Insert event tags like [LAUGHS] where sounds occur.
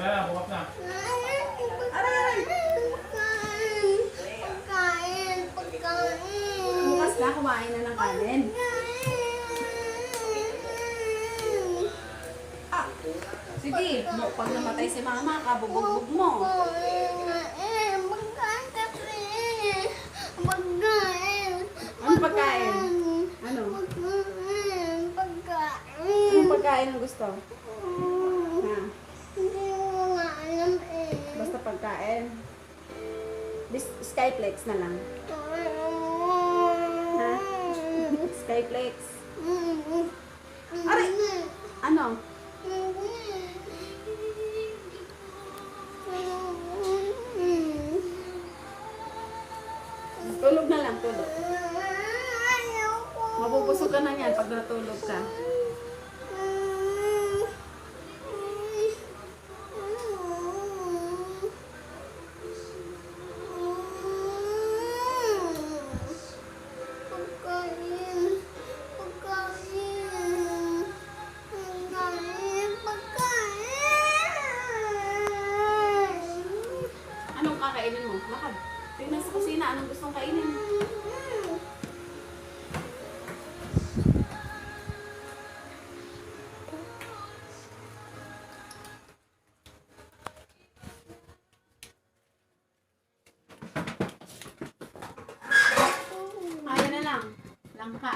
Wala na, na. Aray! Pagkain, pagkain. Bukas na, kumain na ng kanin. Ah, sige, pag namatay si mama, kabubugbog mo. Pagkain, pagkain. Pagkain. Ano pagkain? Ano? Pagkain, pagkain. Anong pagkain ang gusto? Ha? Bis- Skyflex na lang. Ha? [LAUGHS] Skyflex. Aray! Ano? Tulog na lang, tulog. Mabubusog ka na yan pag natulog ka. Kakainin mo? Lakad. Tingnan sa kusina, anong gustong kainin? Kaya na lang. Langka.